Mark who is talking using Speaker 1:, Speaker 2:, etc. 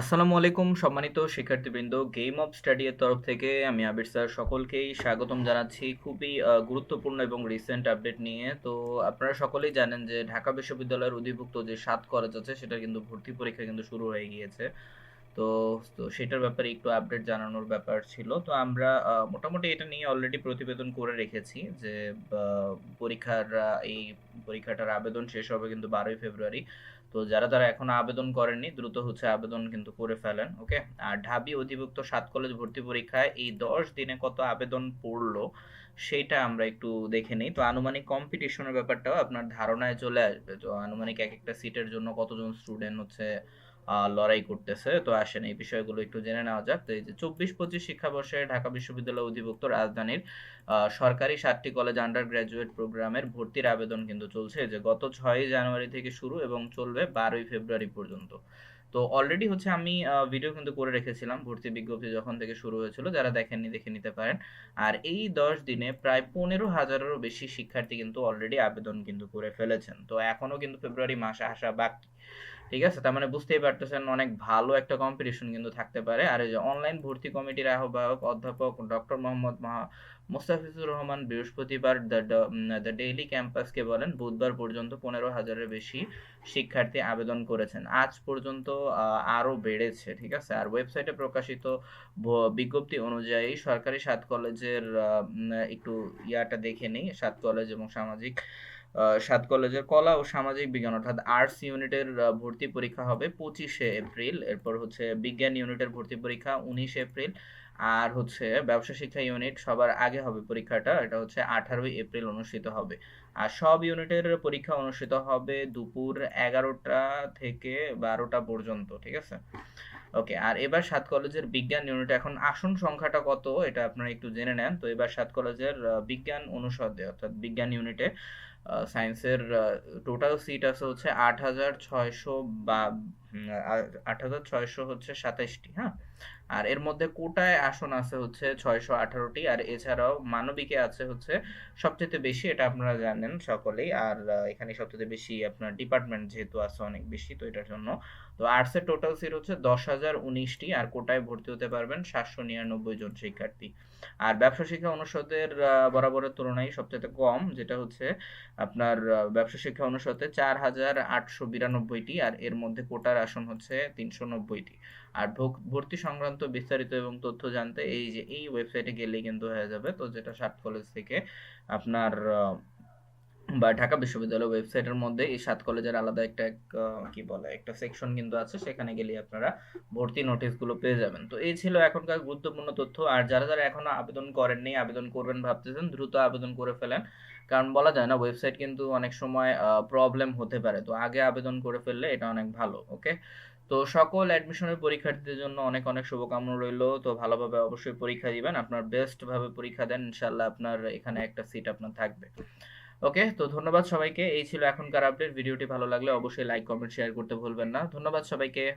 Speaker 1: আসসালামু আলাইকুম, সম্মানিত শিক্ষার্থীবৃন্দ গেম অফ স্টাডি এর তরফ থেকে আমি আবির স্যার সকলকেই স্বাগতম জানাচ্ছি খুবই গুরুত্বপূর্ণ এবং রিসেন্ট আপডেট নিয়ে। তো আপনারা সকলেই জানেন যে ঢাকা বিশ্ববিদ্যালয়ের অধিভুক্ত যে সাত কলেজ আছে সেটা কিন্তু ভর্তি পরীক্ষা কিন্তু শুরু হয়ে গিয়েছে। তো তো সেটার ব্যাপারে একটু আপডেট জানানোর ব্যাপার ছিল। তো আমরা মোটামুটি এটা নিয়ে অলরেডি প্রতিবেদন করে রেখেছি যে পরীক্ষার এই পরীক্ষাটার আবেদন শেষ হবে কিন্তু বারোই ফেব্রুয়ারি। তো যারা যারা এখনও আবেদন করেননি, দ্রুত হচ্ছে আবেদন কিন্তু করে ফেলেন, ওকে? আর ঢাবি অধিভুক্ত সাত কলেজ ভর্তি পরীক্ষায় এই দশ দিনে কত আবেদন পড়ল, সেটা আমরা একটু দেখে নিই। তো আনুমানিক কম্পিটিশনের ব্যাপারটাও আপনার ধারণায় চলে আসবে। তো আনুমানিক এক একটা সিটের জন্য কতজন স্টুডেন্ট হচ্ছে লড়াই করতেছে। তো আসেন, এই বিষয়গুলো একটু জেনে নেওয়া যাক। তো এই যে চব্বিশ পঁচিশ শিক্ষাবর্ষে ঢাকা বিশ্ববিদ্যালয় অধিভুক্ত রাজধানীর সরকারি সাতটি কলেজ আন্ডার গ্রাজুয়েট প্রোগ্রামের ভর্তির আবেদন কিন্তু চলছে। যে গত ছয়ই জানুয়ারি থেকে শুরু এবং চলবে বারোই ফেব্রুয়ারি পর্যন্ত। তো অলরেডি হচ্ছে আমি ভিডিও কিন্তু করে রেখেছিলাম ভর্তি বিজ্ঞপ্তি যখন থেকে শুরু হয়েছিল। যারা দেখেননি, দেখে নিতে পারেন। আর এই দশ দিনে প্রায় পনেরো হাজারেরও বেশি শিক্ষার্থী কিন্তু অলরেডি আবেদন কিন্তু করে ফেলেছেন। তো এখনও কিন্তু ফেব্রুয়ারি মাসে আসা বাকি। ঠিক আছে? তার মানে বুঝতেই পারতেছেন অনেক ভালো একটা কম্পিটিশন কিন্তু থাকতে পারে। আর যে অনলাইন ভর্তি কমিটির আহ্বায়ক অধ্যাপক ডক্টর মোহাম্মদ মাহা- মোস্তাফিজুর রহমান বৃহস্পতিবার দ্য ডেইলি ক্যাম্পাসকে বলেন, বুধবার পর্যন্ত পনেরো হাজারের বেশি শিক্ষার্থী আবেদন করেছেন। আজ পর্যন্ত আরও বেড়েছে, ঠিক আছে? আর ওয়েবসাইটে প্রকাশিত বিজ্ঞপ্তি অনুযায়ী সরকারি সাত কলেজের একটু ইয়াটা দেখে নিই, সাত কলেজ এবং সামাজিক সাত কলেজের কলা ও সামাজিক বিজ্ঞান, অর্থাৎ আর্টস ইউনিটের ভর্তি পরীক্ষা হবে পঁচিশে এপ্রিল, এরপর হচ্ছে বিজ্ঞান ইউনিটের ভর্তি পরীক্ষা উনিশে এপ্রিল, আর হচ্ছে ব্যবসা শিক্ষা ইউনিট সবার আগে হবে পরীক্ষাটা, এটা হচ্ছে আঠারোই এপ্রিল অনুষ্ঠিত হবে। আর সব ইউনিটের পরীক্ষা অনুষ্ঠিত হবে দুপুর এগারোটা থেকে বারোটা পর্যন্ত, ঠিক আছে? ওকে আর এবার সাত কলেজের বিজ্ঞান ইউনিট এখন আসন সংখ্যাটা কত, এটা আপনারা একটু জেনে নেন। তো এবার সাত কলেজের বিজ্ঞান অনুষদে, অর্থাৎ বিজ্ঞান ইউনিটে সায়েন্সের টোটাল সিট আছে হচ্ছে আট হাজার ছয়শো বা আট হাজার ছয়শো হচ্ছে সাতাশটি হ্যাঁ? আর এর মধ্যে কোটায় আসন আছে হচ্ছে ছয়শো আঠারোটি, আর এছাড়াও মানবিকে আছে হচ্ছে সবচেয়ে বেশি, এটা আপনারা জানেন সকলেই। আর এখানে সবচেয়ে বেশি আপনার ডিপার্টমেন্ট যেহেতু আছে অনেক বেশি, তো এটার জন্য। তো আর্টসের টোটাল সিট হচ্ছে দশ হাজার উনিশটি, আর কোটায় ভর্তি হতে পারবেন সাতশো নিরানব্বই জন শিক্ষার্থী। আর ব্যবসা শিক্ষা অনুষদের বরাবরের তুলনায় সবচেয়ে কম, যেটা হচ্ছে আপনার ব্যবসা শিক্ষা অনুষদে চার হাজার আটশো বিরানব্বইটি, আর এর মধ্যে কোটার আসন হচ্ছে তিনশো নব্বইটি। আর ভর্তি সংক্রান্ত বিস্তারিত এবং তথ্য জানতে এই যে, এই ওয়েবসাইটে গেলেই কিন্তু হয়ে যাবে। তো যেটা সাত কলেজ থেকে আপনার বা ঢাকা বিশ্ববিদ্যালয় ওয়েবসাইটের মধ্যে এই সাত কলেজের আলাদা একটা কি বলে, একটা সেকশন কিন্তু আছে। সেখানে গেলে আপনারা ভর্তি নোটিশগুলো পেয়ে যাবেন। তো এই ছিল এখনকার গুরুত্বপূর্ণ তথ্য। আর যারা যারা এখনও আবেদন করেননি, আবেদন করবেন ভাবতেছেন, দ্রুত আবেদন করে ফেলেন। কারণ বলা যায় না ওয়েবসাইট কিন্তু অনেক সময় প্রবলেম হতে পারে। তো আগে আবেদন করে ফেললে এটা অনেক ভালো ওকে তো সকল অ্যাডমিশনের পরীক্ষার্থীদের জন্য অনেক অনেক শুভকামনা রইল। তো ভালোভাবে অবশ্যই পরীক্ষা দিবেন। আপনার বেস্ট ভাবে পরীক্ষা দেন ইনশাল্লাহ আপনার এখানে একটা সিট আপনার থাকবে। ওকে তো ধন্যবাদ সবাইকে। এই ছিল এখনকার আপডেট ভিডিওটি ভালো লাগলে অবশ্যই লাইক কমেন্ট শেয়ার করতে ভুলবেন না। ধন্যবাদ সবাইকে।